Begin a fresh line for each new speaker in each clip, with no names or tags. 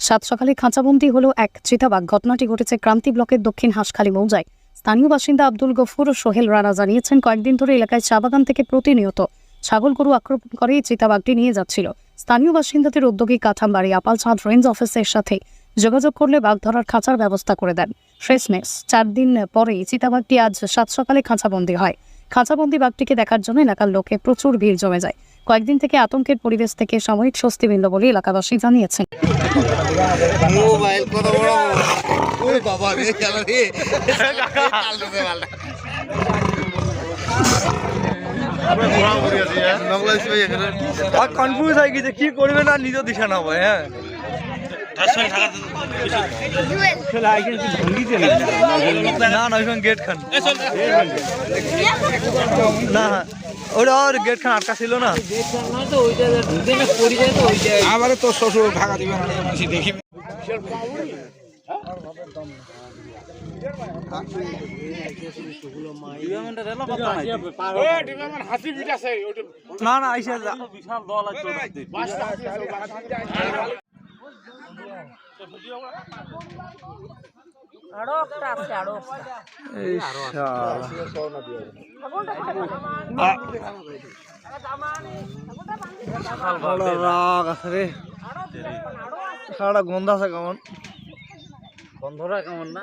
সাত সকালে খাঁচাবন্দি হলো এক চিতাবাঘ। ঘটনাটি ঘটেছে ক্রান্তি ব্লকের দক্ষিণ হাঁসখালী মৌজায়। স্থানীয় বাসিন্দা আব্দুল গফুর ও সোহেল রানা জানিয়েছেন, কয়েকদিন ধরে এলাকায় চা বাগান থেকে প্রতিনিয়ত ছাগল গরু আক্রমণ করে চিতাবাঘটি নিয়ে যাচ্ছিল। স্থানীয় বাসিন্দাদের উদ্যোগী কাথামবাড়ি আপালচাঁদ রেঞ্জ অফিসের সাথে যোগাযোগ করলে বাঘ ধরার খাঁচার ব্যবস্থা করে দেন। ফ্রেশনেস চার দিন পরেই চিতাবাঘটি আজ সাত সকালে খাঁচাবন্দি হয়। খাঁচাবন্দি বাঘটিকে দেখার জন্য এলাকার লোকে প্রচুর ভিড় জমে যায়। কয়েকদিন থেকে আতঙ্কের পরিবেশ থেকে সাময়িক স্বস্তি মিলল বলে এলাকাবাসী জানিয়েছেন।
মোবাইল কত বড় ওই বাবা রে রে চালতে পারলা বাংলাদেশ ভাই এখানে
আর কনফিউজ হয়ে গেছে কি করবে না নিজ দিশা না হ্যাঁ। না না গেট খান। না ওটা আর গেট খান আটকা ছিল না।
আমারে তো শ্বশুর ঢাকা দিবে দেখি।
না না আইসা রাগ আছে রে। শালা গন্ধ আছে কেমন
গন্ধরা কেমন? না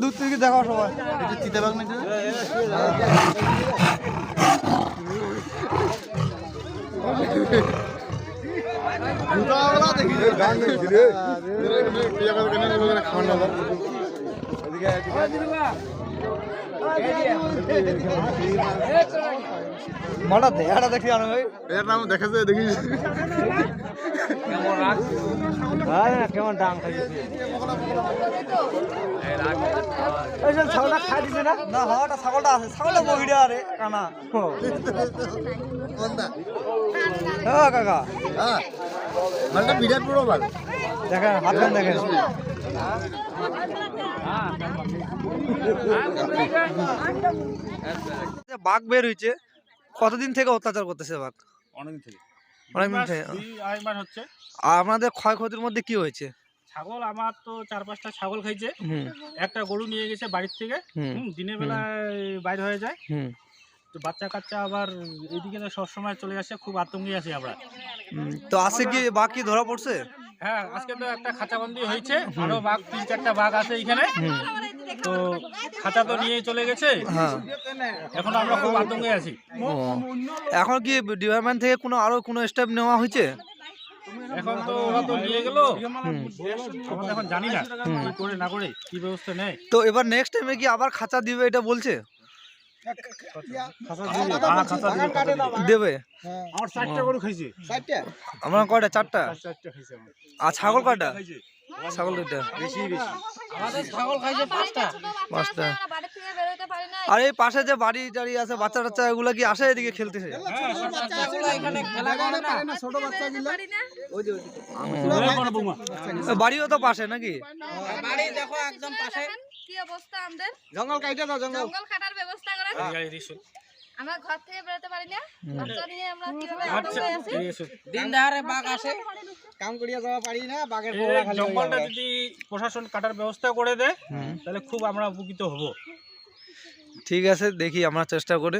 দূর থেকে দেখাও সবাই।
চিতাবাঘ নাকি
মাটা দেখাটা দেখি আনো ভাই।
এর নাম দেখা
হ্যাঁ কেমন ডাং খাইছে এই যে ছাগলটা খাই দিছে না? না হওয়াটা ছাগলটা আছে। ছাগলটা মহিলা আরে কানা।
কোনটা?
হ্যাঁ কাকা।
হ্যাঁ। মালটা বিরাট বড়
দেখেন হাতখান দেখেন। বাঘ বের হয়েছে কতদিন থেকে অত্যাচার করতেছে বাঘ?
অনেকদিন থেকে। মাস হচ্ছে।
আপনাদের ক্ষয়ক্ষতির মধ্যে কি হয়েছে?
ছাগল আমার তো চার পাঁচটা ছাগল খাইছে। একটা গরু নিয়ে গেছে বাড়ির থেকে। দিনের বেলায় বাইর হয়ে যায়। তো বাচ্চা কাচ্চা আবার এদিকে সবসময় চলে আসে খুব আতঙ্কে আছি আমরা।
তো আছে কি বাকি ধরা পড়ছে?
হ্যাঁ আজকে তো একটা খাঁচাবন্দি হয়েছে। আরও বাঘ তিন চারটা বাঘ আছে এখানে। তো খাঁচা তো নিয়ে চলে গেছে।
হ্যাঁ।
এখন আমরা খুব আতঙ্কে আছি।
এখন কি ডিপার্টমেন্ট থেকে কোনো আরও কোনো স্টেপ নেওয়া হয়েছে?
এখন তো ওরা তো নিয়ে গেল। এখন এখন জানি না কি করে না করে কি ব্যবস্থা নেয়।
তো এবার নেক্সট টাইমে কি আবার খাঁচা দিবে এটা বলছে? ছাগল কয়টা ছাগল
পাঁচটা
আর এই পাশে যে বাড়ি টাড়ি আছে বাচ্চা টাচ্চা এগুলো কি আসে এদিকে খেলতেছে
এখানে খেলা করে না ছোট বাচ্চা পারি না
বাড়িও তো পাশে নাকি
বাড়ি দেখো একদম পাশে কি অবস্থা আমাদের?
জঙ্গল কাইটা দাও জঙ্গল।
জঙ্গল কাটার ব্যবস্থা করে আমরা ঘর থেকে বেরোতে পারি না? বাচ্চা নিয়ে আমরা কীভাবে আতঙ্কে আছি?
দিন দাহারে বাঘ আসে।
কাম করিয়া যাওয়া পারি না বাঘের
এই জঙ্গলটা যদি প্রশাসন কাটার ব্যবস্থা করে দেয় তাহলে খুব আমরা উপকৃত হব।
ঠিক আছে দেখি আমরা চেষ্টা করে।